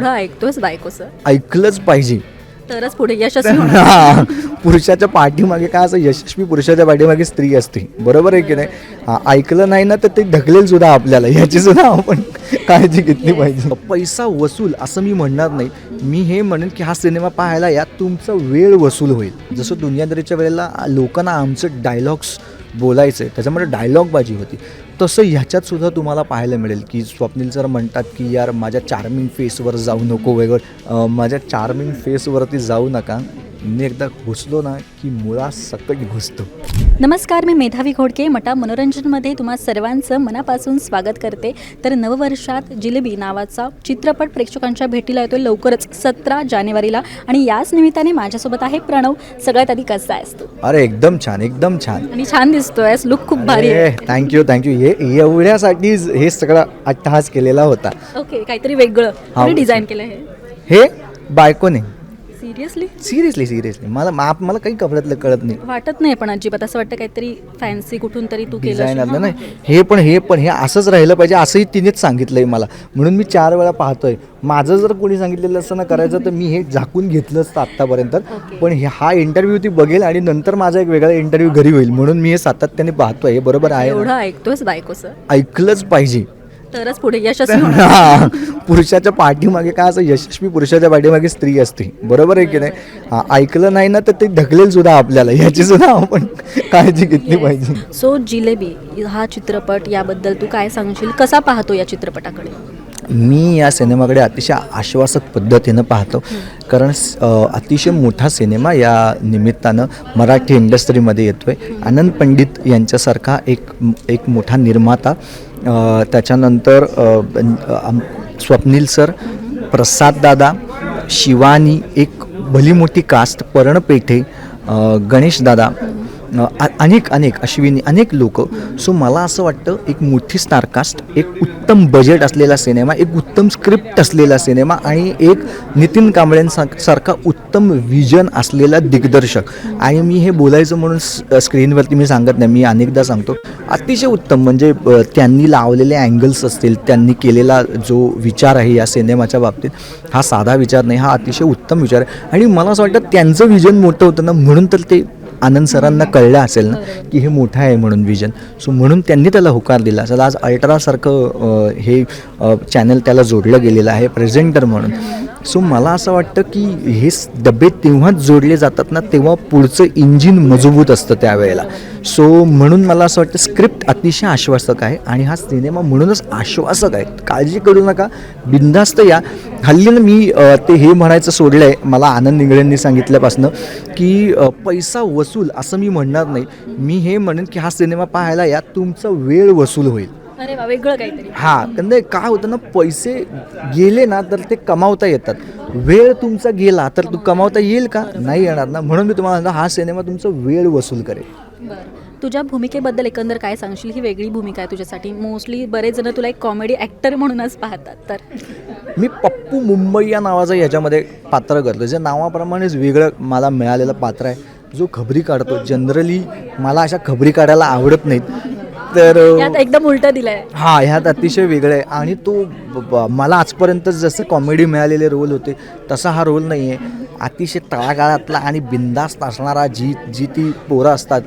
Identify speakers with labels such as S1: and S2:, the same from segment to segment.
S1: एवढं ऐकतोस बायकोचं?
S2: ऐकलंच पाहिजे.
S1: तरच पुढे यशस्वी होणार.
S2: हा, पुरुषाच्या पाठीमागे काय असं यशस्वी पुरुषाच्या पाठीमागे स्त्री असते. बरोबर आहे की नाही? हा, ऐकलं नाही ना तर ते ढकलेल सुद्धा आपल्याला. याची सुद्धा आपण काळजी घेतली पाहिजे. पैसा वसूल असं मी म्हणणार नाही. मी हे म्हणेन की हा सिनेमा पाहायला या. तुमचा वेळ वसूल होईल. जसं दुनियादारीच्या वेळेला लोकांना आमचं डायलॉग्स बोलायचं आहे त्याच्यामध्ये डायलॉगबाजी होती. तसं ह्याच्यात सुद्धा तुम्हाला पाहायला मिळेल की स्वप्नील सर म्हणतात की यार माझ्या चार्मिंग फेसवर जाऊ नको वगैरे. माझ्या चार्मिंग फेसवरती जाऊ नका. मी एकदा घुसलो ना की मुळासकट घुसतो.
S1: नमस्कार मी मेधावी घोडके मटा मनोरंजनमध्ये तुम्हा सर्वांचं मनापासून स्वागत करते. तर नववर्षात जिलेबी नावाचा चित्रपट प्रेक्षकांच्या भेटीला येतो लवकरच सतरा जानेवारीला. आणि याच निमित्ताने माझ्यासोबत आहे प्रणव. सगळ्यात आधी कसा आहेस तू?
S2: अरे एकदम छान एकदम छान.
S1: आणि छान दिसतोयस लुक खूप भारी आहे.
S2: थँक्यू थँक्यू हे एवढ्यासाठीच हे सगळा अट्टहास केलेला होता.
S1: ओके काहीतरी वेगळं. डिझाईन केलं हे.
S2: हे बायकोने.
S1: सिरियसली
S2: सिरियसली सिरियसली मला मा- मला काही कपड्यातलं कळत नाही.
S1: वाटत नाही पण अजिबात. असं वाटतं काहीतरी फॅन्सी कुठून तरी तू केलं
S2: डिझाईन. आलं
S1: हां,
S2: नाही. हे पण हे पण हे असंच राहिलं पाहिजे असंही तिनेच सांगितलंय मला. म्हणून मी चार वेळा पाहतोय. माझं जर कोणी सांगितलेलं असं ना करायचं तर मी हे झाकून घेतलं असतं आत्तापर्यंत. पण हे हा इंटरव्ह्यू ती बघेल आणि नंतर माझा एक वेगळा इंटरव्ह्यू घरी होईल. म्हणून मी हे सातत्याने पाहतोय. हे बरोबर आहे
S1: एवढं? ऐकतोस बायकोचं
S2: ऐकलंच पाहिजे.
S1: तरच पुढे यशस्वी होणार.
S2: हा, पुरुषाच्या पाठीमागे काय असं यशस्वी पुरुषाच्या पाठीमागे स्त्री असते. बरोबर आहे की नाही? हा, ऐकलं नाही ना तर ते ढकलेल सुद्धा आपल्याला. याची सुद्धा आपण काळजी घेतली पाहिजे.
S1: सो जिलेबी हा चित्रपट याबद्दल तू काय सांगशील? कसा पाहतो या चित्रपटाकडे?
S2: मी या सिनेमाकडे अतिशय आश्वासक पद्धतीनं पाहतो. कारण स- अ, अतिशय मोठा सिनेमा या निमित्तानं मराठी इंडस्ट्रीमध्ये येतो आहे आनंद पंडित यांच्यासारखा एक एक मोठा निर्माता त्याच्यानंतर स्वप्नील सर प्रसाद दादा शिवानी एक भली मोठी कास्ट पर्णपेठे गणेशदादा गणेश दादा अनेक अनेक अश्विनी अनेक लोक. सो मला असं वाटतं एक मोठी स्टारकास्ट एक उत्तम बजेट असलेला सिनेमा एक उत्तम स्क्रिप्ट असलेला सिनेमा आणि एक नितीन कांबळेंसारखा उत्तम विजन असलेला दिग्दर्शक. आणि मी हे बोलायचं म्हणून स्क्रीनवरती मी सांगत नाही मी अनेकदा सांगतो. अतिशय उत्तम म्हणजे त्यांनी लावलेले अँगल्स असतील त्यांनी केलेला जो विचार आहे या सिनेमाच्या बाबतीत हा साधा विचार नाही हा अतिशय उत्तम विचार आहे. आणि मला असं वाटतं त्यांचं विजन मोठं होतं ना म्हणून तर ते आनंद सरांना कळलं असेल ना की हे मोठं आहे म्हणून विजन सो म्हणून त्यांनी त्याला होकार दिला असेल. आज अल्ट्रासारखं हे चॅनल त्याला जोडलं गेलेलं आहे प्रेझेंटर म्हणून. सो मला असं वाटतं की हे डबे तेव्हाच जोडले जातात ना तेव्हा पुढचं इंजिन मजबूत असतं त्यावेळेला. सो म्हणून मला असं वाटतं स्क्रिप्ट अतिशय आश्वासक आहे आणि हा सिनेमा म्हणूनच आश्वासक आहे. काळजी करू नका. बिंदास्त या. हल्ली ना मी ते हे म्हणायचं सोडलं आहे मला आनंद इंगळेंनी सांगितल्यापासनं की पैसा वसूल असं मी म्हणणार नाही. मी हे म्हणेन की हा सिनेमा पाहायला या तुमचा वेळ वसूल होईल.
S1: अरे वा वेगळं काहीतरी.
S2: हां कारण काय होतं ना पैसे गेले ना तर ते कमावता येतात. वेळ तुमचा गेला तर तू कमावता येईल का? नाही येणार ना. म्हणून मी तुम्हाला हा सिनेमा तुमचा वेळ वसूल करेल.
S1: तुझ्या भूमिकेबद्दल एकंदर काय सांगशील? ही वेगळी भूमिका आहे तुझ्यासाठी. मोस्टली बरेच जण तुला एक कॉमेडी ॲक्टर म्हणूनच पाहतात तर.
S2: मी पप्पू मुंबई या नावाचं याच्यामध्ये पात्र करतो. जे नावाप्रमाणेच वेगळं मला मिळालेलं पात्र आहे. जो खबरी काढतो. जनरली मला अशा खबरी काढायला आवडत नाहीत. तर
S1: यात एकदम उलटं दिलंय.
S2: हा ह्यात अतिशय वेगळं आहे. आणि तो मला आजपर्यंत जसं कॉमेडी मिळालेले रोल होते तसा हा रोल नाही आहे अतिशय तळागाळातला आणि बिंदास्त असणारा जी जी ती पोरं असतात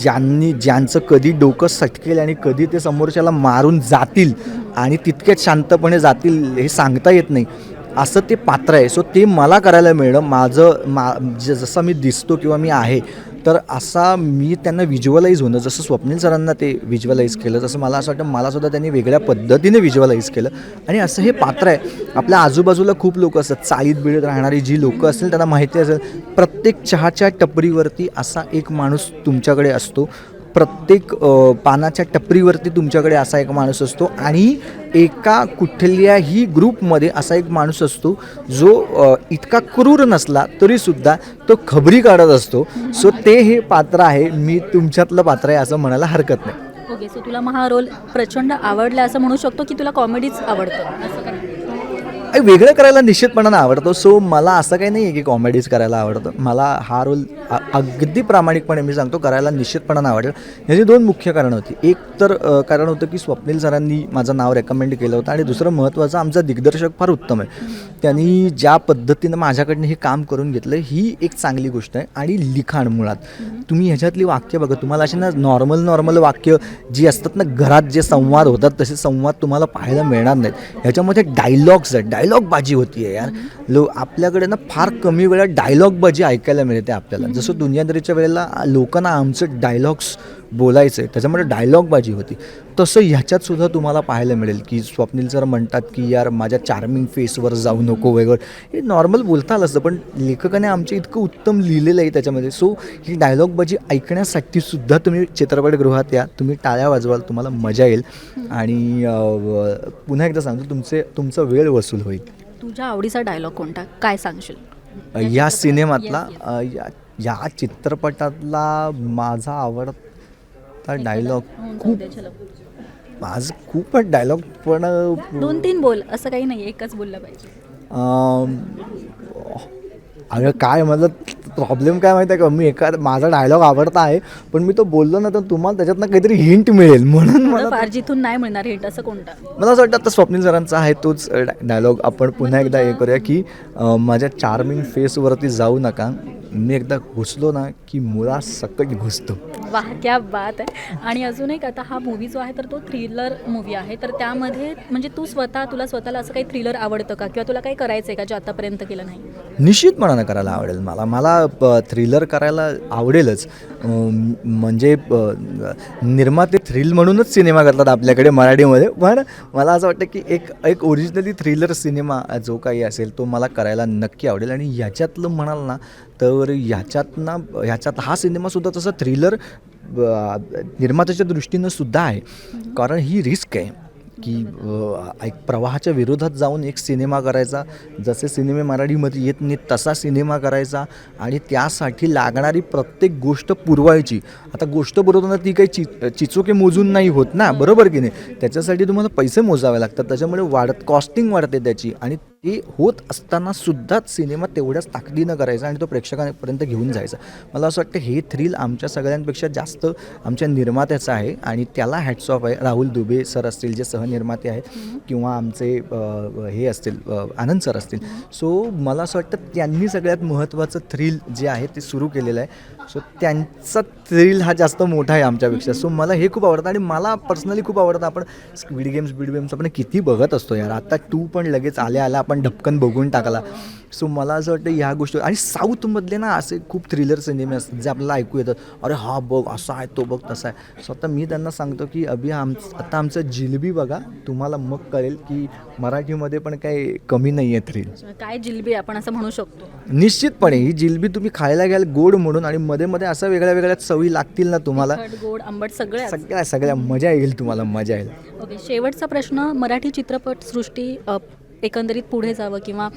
S2: ज्यांनी ज्यांचं कधी डोकं सटकेल आणि कधी ते समोरच्याला मारून जातील आणि तितकेच शांतपणे जातील हे सांगता येत नाही. असं ते पात्र आहे. सो ते मला करायला मिळलं माझं मा ज- जसं मी दिसतो किंवा मी आहे तर असा मी त्यांना विज्युअलाईज होणं जसं स्वप्नील सरांना ते विज्युअलाइज केलं तसं मला असं वाटतं मलासुद्धा त्यांनी वेगळ्या पद्धतीने विज्युअलाईज केलं. आणि असं हे पात्र आहे. आपल्या आजूबाजूला खूप लोक असतात. चाळीत बिळत राहणारी जी लोकं असतील त्यांना माहिती असेल. प्रत्येक चहाच्या टपरीवरती असा एक माणूस तुमच्याकडे असतो. प्रत्येक पानाच्या टपरीवरती तुमच्याकडे असा एक माणूस असतो आणि एका कुठल्याही ग्रुपमध्ये असा एक माणूस असतो जो इतका क्रूर नसला तरीसुद्धा तो खबरी काढत असतो. सो ते हे पात्र आहे. मी तुमच्यातलं पात्र आहे असं म्हणायला हरकत नाही.
S1: ओके सो तुला मग हा रोल प्रचंड आवडला असं म्हणू शकतो की तुला कॉमेडीच आवडतं? असं काय?
S2: वेगळं करायला निश्चितपणानं आवडतो. सो मला असं काही नाही आहे की कॉमेडीज करायला आवडतं. मला हा रोल अगदी प्रामाणिकपणे मी सांगतो करायला निश्चितपणानं नाही आवडेल. याची दोन मुख्य कारणं होती. एक तर कारण होतं की स्वप्नील सरांनी माझं नाव रेकमेंड केलं होतं आणि दुसरं महत्त्वाचं आमचा दिग्दर्शक फार उत्तम आहे. त्यांनी ज्या पद्धतीनं माझ्याकडनं हे काम करून घेतलं ही एक चांगली गोष्ट आहे. आणि लिखाण मुळात. तुम्ही ह्याच्यातली वाक्य बघा. तुम्हाला अशी ना नॉर्मल नॉर्मल वाक्य जी असतात ना घरात जे संवाद होतात तसे संवाद तुम्हाला पाहायला मिळणार नाहीत. ह्याच्यामध्ये डायलॉग्स आहेत. डाय बाजी होती आहे यार. लो आपल्याकडे ना फार कमी वेळात डायलॉग बाजी ऐकायला मिळते आपल्याला. जसं दुनियादारीच्या वेळेला लोकांना आमचं डायलॉग्स बोलायचं आहे त्याच्यामध्ये डायलॉग बाजी होती. तसं ह्याच्यात सुद्धा तुम्हाला पाहायला मिळेल की स्वप्नील सर म्हणतात की यार माझ्या चार्मिंग फेसवर जाऊ नको वगैरे. हे नॉर्मल बोलता आलं असतं पण लेखकाने आमच्या इतकं उत्तम लिहिलेलं आहे त्याच्यामध्ये. सो ही डायलॉग बाजी ऐकण्यासाठी सुद्धा तुम्ही चित्रपटगृहात या तुम्ही टाळ्या वाजवाल तुम्हाला मजा येईल. आणि पुन्हा एकदा सांगतो तुमचे तुमचा वेळ वसूल होईल.
S1: तुझ्या आवडीचा डायलॉग कोणता? काय सांगशील?
S2: या सिनेमातला या या चित्रपटातला माझा आवडता डायलॉग खूप माझं खूप डायलॉग पण
S1: दोन तीन बोल असं काही नाही एकच बोललं पाहिजे.
S2: अगं काय माझा प्रॉब्लेम काय माहिती आहे का? मी एका माझा डायलॉग आवडता आहे पण मी तो बोललो ना तर तुम्हाला त्याच्यातनं काहीतरी हिंट मिळेल. म्हणून मला
S1: फार जिथून नाही मिळणार हिट असं कोणता?
S2: मला असं वाटतं आता स्वप्नील सरांचा आहे तोच डायलॉग आपण पुन्हा एकदा हे करूया की अं, माझ्या चार्मिंग फेसवरती जाऊ नका. मी एकदा घुसलो ना की मुळा सकट घुसतो.
S1: वा क्या बात आहे आणि अजून एक आता हा मूवी जो आहे तर तो थ्रिलर मूवी आहे. तर त्यामध्ये म्हणजे तू स्वतः तुला स्वतःला असं काही थ्रिलर आवडतं का? किंवा तुला काही करायचं आहे का जे आतापर्यंत केलं नाही?
S2: निश्चितपणानं करायला आवडेल मला. मला थ्रिलर करायला आवडेलच. म्हणजे निर्माते थ्रिल म्हणूनच सिनेमा करतात आपल्याकडे मराठीमध्ये. पण मला असं वाटतं की एक एक ओरिजिनली थ्रिलर सिनेमा जो काही असेल तो मला करायला नक्की आवडेल. आणि ह्याच्यातलं म्हणाल ना तर ह्याच्यात ना ह्याच्यात हा सिनेमासुद्धा तसा थ्रिलर निर्मात्याच्या दृष्टीनं सुद्धा आहे. कारण ही रिस्क आहे की एक प्रवाहाच्या विरोधात जाऊन एक सिनेमा करायचा जसे सिनेमे मराठीमध्ये येत नाहीत तसा सिनेमा करायचा आणि त्यासाठी लागणारी प्रत्येक गोष्ट पुरवायची. आता गोष्ट पुरवताना ती काही चि चिचोके मोजून नाही होत ना बरोबर की नाही? त्याच्यासाठी तुम्हाला पैसे मोजावे लागतात. त्याच्यामुळे वाढत कॉस्टिंग वाढते त्याची आणि ते होत असताना सुद्धाच सिनेमा तेवढ्याच ताकदीनं करायचा आणि तो प्रेक्षकांपर्यंत घेऊन जायचा. मला असं वाटतं हे थ्रिल आमच्या सगळ्यांपेक्षा जास्त आमच्या निर्मात्याचं आहे आणि त्याला हॅट्स ऑफ आहे. राहुल दुबे सर असतील जे सहनिर्माते आहेत किंवा आमचे हे असतील आनंद सर असतील. सो मला असं वाटतं त्यांनी सगळ्यात महत्त्वाचं थ्रिल जे आहे ते सुरू केलेलं आहे. सो त्यांचा थ्रिल हा जास्त मोठा आहे आमच्यापेक्षा. सो मला हे खूप आवडतं आणि मला पर्सनली खूप आवडतं आपण स्क्विड गेम्स बीड गेम्स आपण किती बघत असतो यार. आता टू पण लगेच आल्या आल्या आपण ढपकन बघून टाकला. सो मला असं वाटतं ह्या गोष्टी आणि साऊथमधले ना असे खूप थ्रिलर सिनेमे असतात जे आपल्याला ऐकू येतात. अरे हा बघ असा आहे तो बघ तसा आहे. सो आता मी त्यांना सांगतो की अभि आम आता आमचं जिलबी बघा. तुम्हाला मग कळेल की मराठीमध्ये पण काही कमी नाही आहे थ्रिल
S1: काय जिलबी आपण असं म्हणू शकतो.
S2: निश्चितपणे ही जिलबी तुम्ही खायला घ्याल गोड म्हणून आणि मध्ये मध्ये असं वेगळ्या वेगळ्या चवी लागतील ना तुम्हाला.
S1: गोड आंबट सगळे
S2: सगळ्या सगळ्या मजा येईल तुम्हाला मजा येईल.
S1: ओके शेवटचा प्रश्न मराठी चित्रपटसृष्टी एकंदरीत पुढे जावं किंवा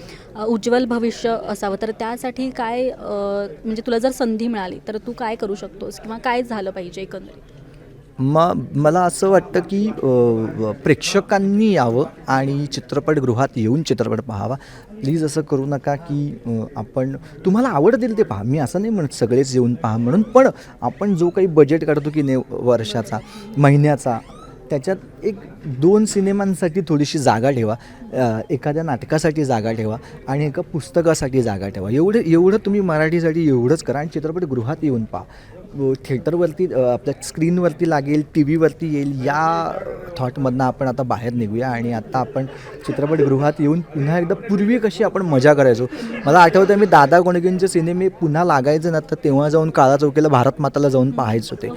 S1: उज्ज्वल भविष्य असावं तर त्यासाठी काय म्हणजे तुला जर संधी मिळाली तर तू काय करू शकतोस किंवा काय झालं पाहिजे एकंदरीत?
S2: मग मला असं वाटतं की प्रेक्षकांनी यावं आणि चित्रपटगृहात येऊन चित्रपट पाहावा. प्लीज असं करू नका की आपण तुम्हाला आवडतील ते पहा. मी असं नाही म्हणत सगळेच येऊन पहा म्हणून पण आपण जो काही बजेट काढतो की ने वर्षाचा महिन्याचा त्याच्यात एक दोन सिनेमांसाठी थोडीशी जागा ठेवा. एखाद्या नाटकासाठी जागा ठेवा आणि एका पुस्तकासाठी जागा ठेवा. एवढं एवढं तुम्ही मराठीसाठी एवढंच करा आणि चित्रपटगृहात येऊन पहा. थिएटरवरती आपल्या स्क्रीनवरती लागेल टी व्हीवरती येईल या थॉटमधनं आपण आता बाहेर निघूया आणि आता आपण चित्रपटगृहात येऊन पुन्हा एकदा पूर्वी कशी आपण मजा करायचो. मला आठवतं मी दादा गोणगेंचे सिनेमे पुन्हा लागायचे ना तर तेव्हा जाऊन काळा चौकीला भारत माताला जाऊन पाहायचो ते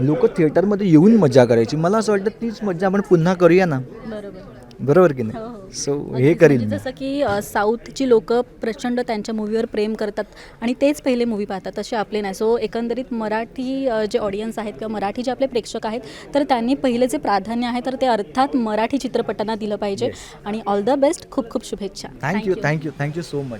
S2: लोक थिएटरमध्ये येऊन मजा करायची. मला असं वाटतं तीच मजा आपण पुन्हा करूया ना.
S1: बरोबर.
S2: बरोबर की
S1: हो,
S2: नाही
S1: हो.
S2: सो हे करीन
S1: म्हणजे. जसं की साऊथची लोक प्रचंड त्यांच्या मूवीवर प्रेम करतात आणि तेच पहिले मूवी पाहतात तसे आपले नाही. सो एकंदरीत मराठी जे ऑडियन्स आहेत किंवा मराठी जे आपले प्रेक्षक आहेत तर त्यांनी पहिले जे प्राधान्य आहे तर ते अर्थात मराठी चित्रपटांना दिलं पाहिजे. आणि ऑल द बेस्ट खूप खूप शुभेच्छा.
S2: Thank you thank you thank you so much